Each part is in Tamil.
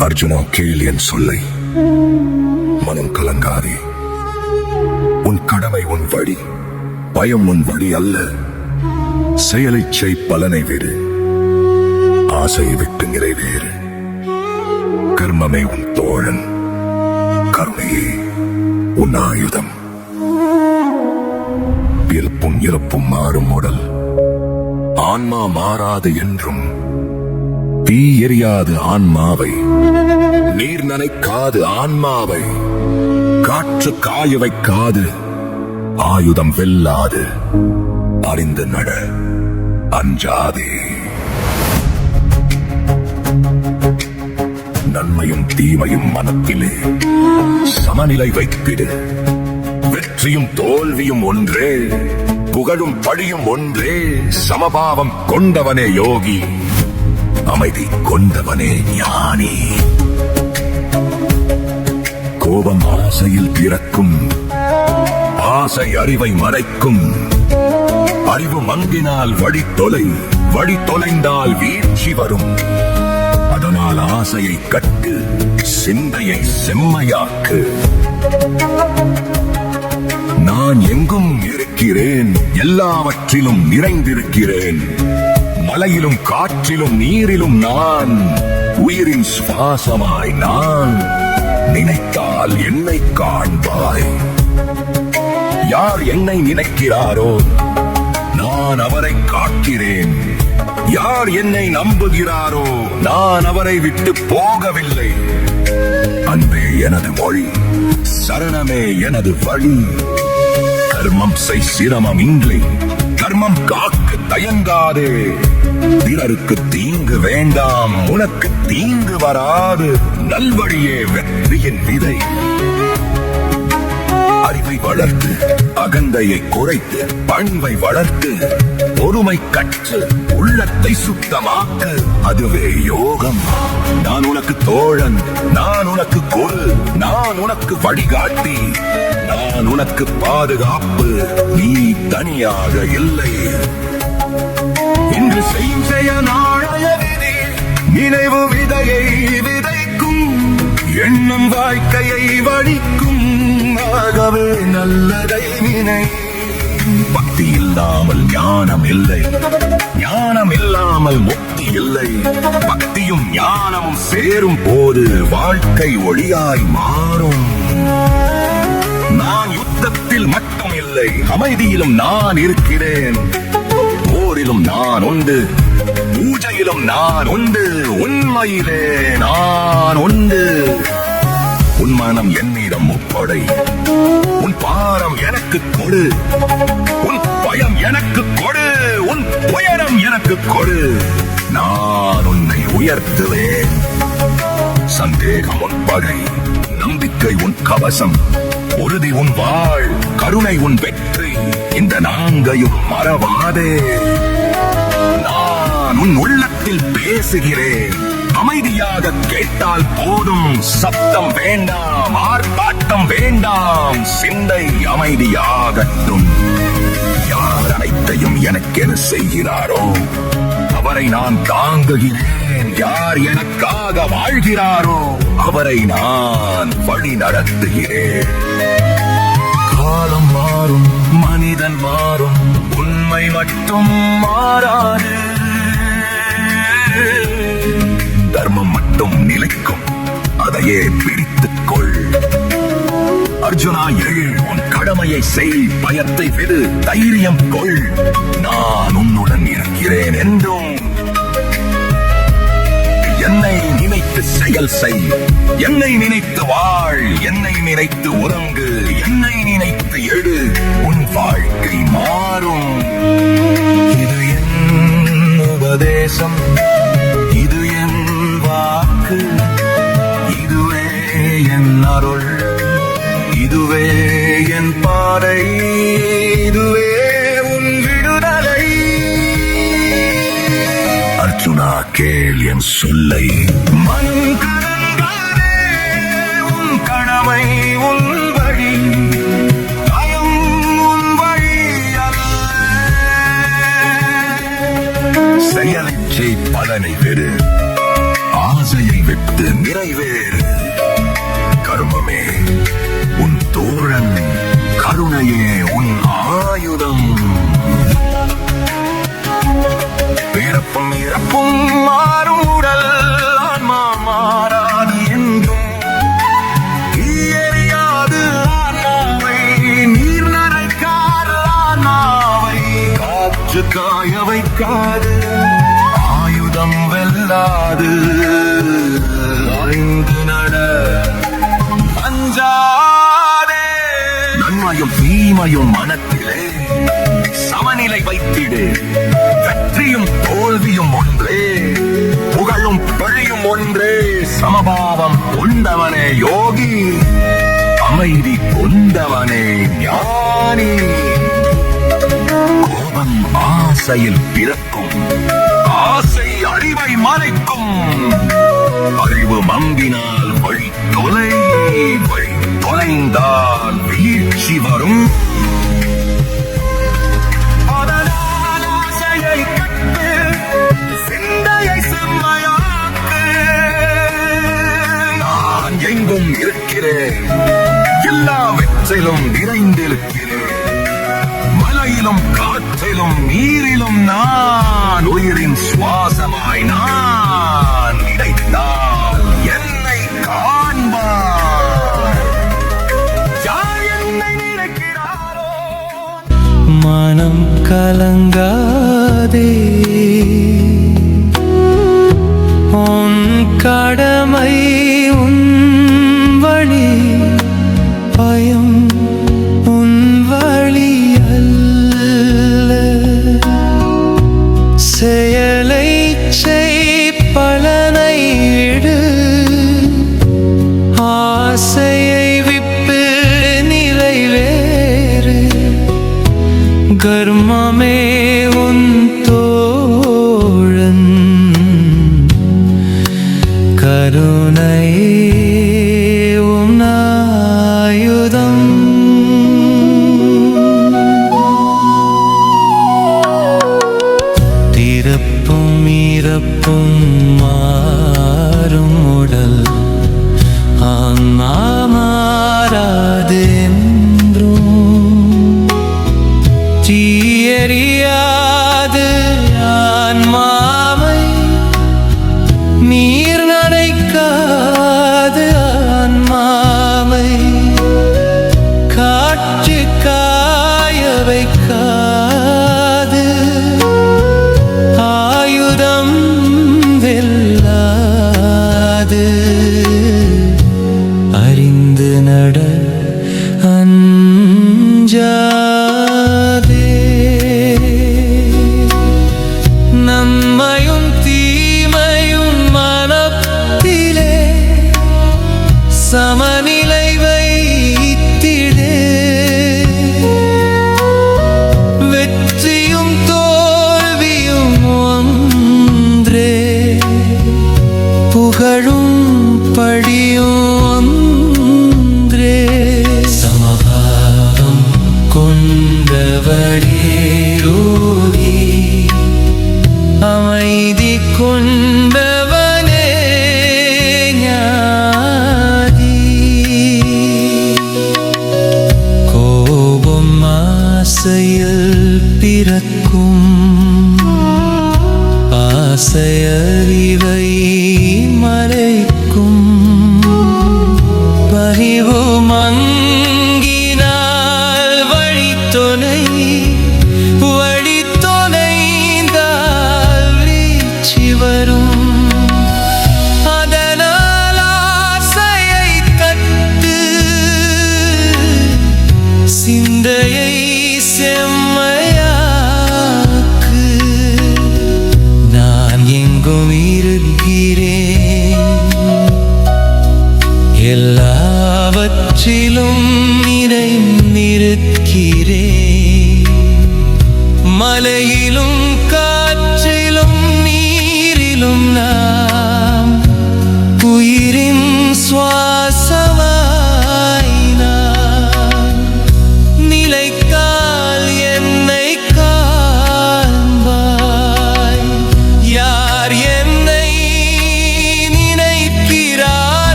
அர்ஜுனா கேள் என் சொல்லை. மனம் கலங்காதே. உன் கடமை உன் வழி பயம் உன் வழி அல்ல. செயலைச் செய் பலனை விடு ஆசையை விட்டு நிறைவேறு. கர்மமே உன் தோழன். கருணையே உன் ஆயுதம். பிறப்பும் இறப்பும் மாறும் உடல். ஆன்மா மாறாது என்றும் தீ எரியாது ஆன்மாவை. நீர் நனைக்காது ஆன்மாவை. காற்று காய வைக்காது. ஆயுதம் வெல்லாது. அறிந்து நட. அஞ்சாதே. நன்மையும் தீமையும் மனத்திலே சமநிலை வைத்திடு. வெற்றியும் தோல்வியும் ஒன்றே. புகழும் பழியும் ஒன்றே. சமபாவம் கொண்டவனே யோகி. அமைதி கொண்டவனே ஞானி. கோபம் ஆசையில் பிறக்கும் ஆசை அறிவை மறைக்கும். அறிவு மங்கினால் வழி தொலை வழி தொலைந்தால் வீழ்ச்சி வரும். அதனால் ஆசையை கட்டு சிந்தையை செம்மையாக்கு. நான் எங்கும் இருக்கிறேன் எல்லாவற்றிலும் நிறைந்திருக்கிறேன். மலையிலும் காற்றிலும் நீரிலும் நான் உயிரின் சுவாசமாய் நான் நினைத்தால் என்னை காண்பாய். யார் என்னை நினைக்கிறாரோ நான் அவரை காக்கிறேன். யார் என்னை நம்புகிறாரோ நான் அவரை விட்டு போகவில்லை. அன்பே எனது மொழி சரணமே எனது வழி. கர்மம் செய் சிரமம் இன்றி கர்மம் காக்க தயங்காதே. பிறருக்கு தீங்கு வேண்டாம் உனக்கு தீங்கு வராது. நல்வழியே வெற்றியின் விதை. அறிவை வளர்த்து அகந்தையை குறைத்து பண்பை வளர்த்து பொறுமை கற்று உள்ளத்தை சுத்தமாக்கு. அதுவே யோகம். நான் உனக்கு தோழன் நான் உனக்கு குரு நான் உனக்கு வழிகாட்டி. நான் உனக்கு பாதுகாப்பு. நீ தனியாக இல்லை. இன்று செய்ய நாளைய விதி. நினைவு விதையை விதைக்கும். எண்ணம் வாழ்க்கையை வடிக்கும் ஆகவே நல்லதை வினை பக்தி இல்லாமல் ஞானம் இல்லை. ஞானம் இல்லாமல் முக்தி இல்லை. பக்தியும் ஞானமும் சேரும் போது வாழ்க்கை ஒளியாய் மாறும். நான் யுத்தத்தில் மட்டும் இல்லை. அமைதியிலும் நான் இருக்கிறேன். போரிலும் நான் உண்டு. பூஜையிலும் நான் உண்டு. உண்மையிலே நான் உண்டு. உன் மனம் என்னிடம் ஒப்படை. உன் பாரம் எனக்கு கொடு. உன் பயம் எனக்கு கொடு. உன் உயரம் எனக்கு கொடு. நான் உன்னை உயர்த்துவேன். சந்தேகம் உன் பகை நம்பிக்கை உன் கவசம் உறுதி உன் வாழ் கருணை உன் வெற்றி. இந்த நான்கையும் மறவாதே. நான் உன் உள்ளத்தில் பேசுகிறேன். அமைதியாக கேட்டால் போதும். சத்தம் வேண்டாம். ஆர்ப்பாட்டம் வேண்டாம். சிந்தை அமைதியாகட்டும். யார் அனைத்தையும் எனக்கென செய்கிறாரோ அவரை நான் தாங்குகிறேன். யார் எனக்காக வாழ்கிறாரோ அவரை நான் வழி நடத்துகிறேன் காலம் மாறும் மனிதன் மாறும் உண்மை மட்டும் மாறாது. தர்மம் மட்டும் நிலைக்கும் அதையே பிடித்துக் கொள். அர்ஜுனா எழு உன் கடமையை செய் பயத்தை விடு தைரியம் கொள். நான் உன்னுடன் இருக்கிறேன் என்றும் செயல் செய். என்னை நினைத்து வாழ் என்னை நினைத்து உறங்கு என்னை நினைத்து எடு உன் வாழ்க்கை மாறும். இது என் உபதேசம் இது என் வாக்கு இதுவே என் அருள் இதுவே என் பாறை கேள் என் சொல்லை. மனம் உன் கடமை உன் வழி. பயம் உன் வழி அல்ல. செயலை செய் பலனை பெறு. ஆசையை விட்டு நிறைவேறு. கர்மமே உன் தோழன் கருணையே பிறப்பும் மாறும் உடல் ஆன்மா மாறாது என்றும். தீயறியாது ஆன்மாவை நீர் நரைக்காது ஆன்மாவை காற்று காய வைக்காது ஆயுதம் வெல்லாது. அறிந்து நட அஞ்சாதே. நன்மையும் தீமையும் மனத்திலே சமநிலை வைத்திடு. தோல்வியும் ஒன்றே புகழும் பழியும் ஒன்றே சமபாவம் கொண்டவனே யோகி. அமைதி கொண்டவனே ஞானி. கோபம் ஆசையில் பிறக்கும். ஆசை அறிவை மறைக்கும். அறிவு மங்கினால் வழி தொலை. வழி தொலைந்தால் வீழ்ச்சி வரும். எங்கும் இருக்கிறேன். எல்லாவற்றிலும் நிறைந்திருக்கிறேன். மலையிலும் காற்றிலும் நீரிலும் நான் உயிரின் சுவாசமாய் நான் நினைத்தால் என்னை காண்பார். யார் என்னை நினைக்கிறாரோ? மனம் கலங்காதே. உன் கட கருணையே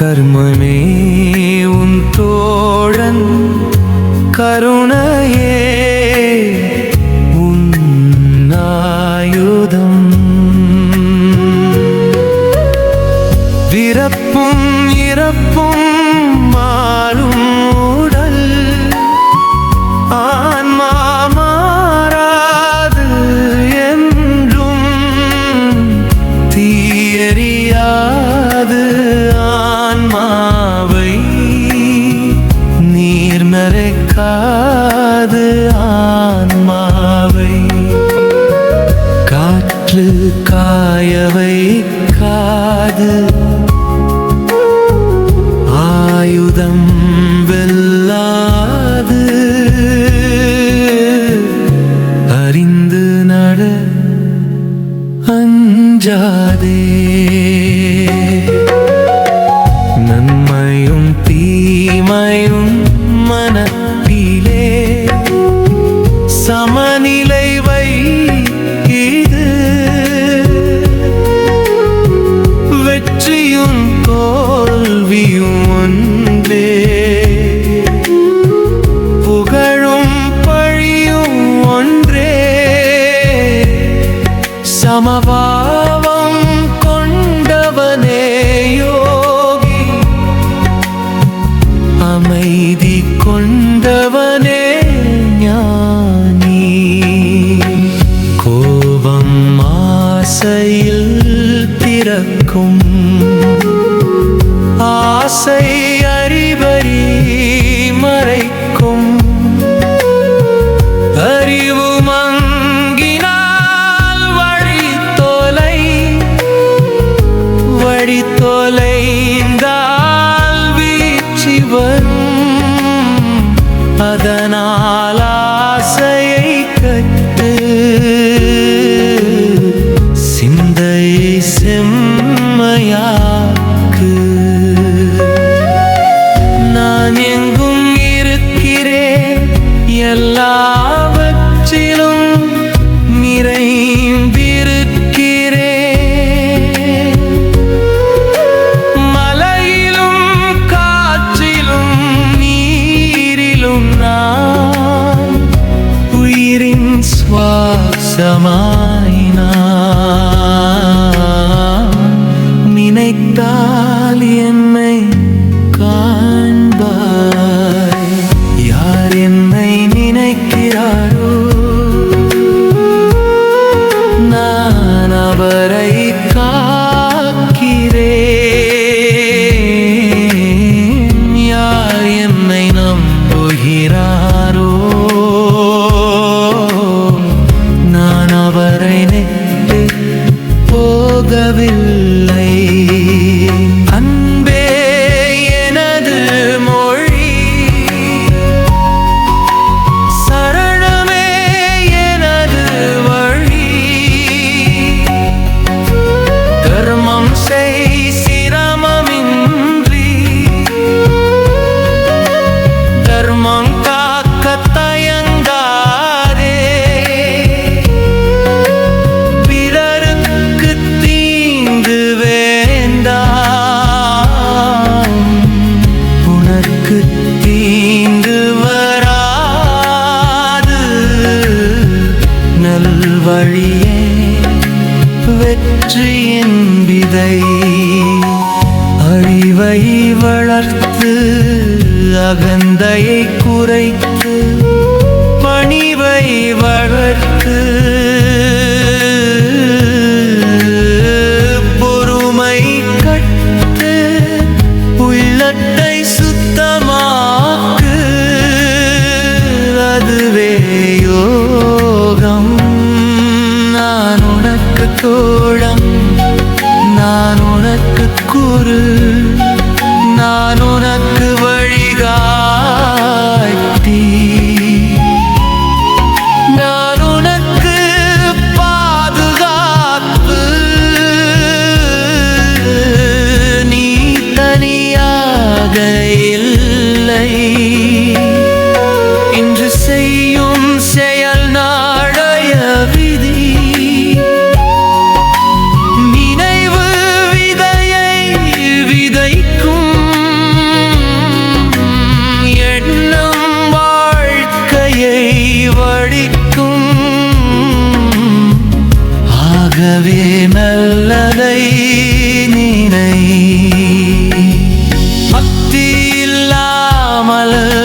கர்மமே உன் தோழன் கருணையே. காற்று காயவை শীতলে நேசமாயினா நினைத்தா விதை அழிவை வளர்த்து அகந்தையை குறைத்து பணிவை வளர்த்து பொறுமை கட்டு உள்ளத்தை சுத்தமாக்கு அதுவே யோகம். நான் உனக்கு করে my love.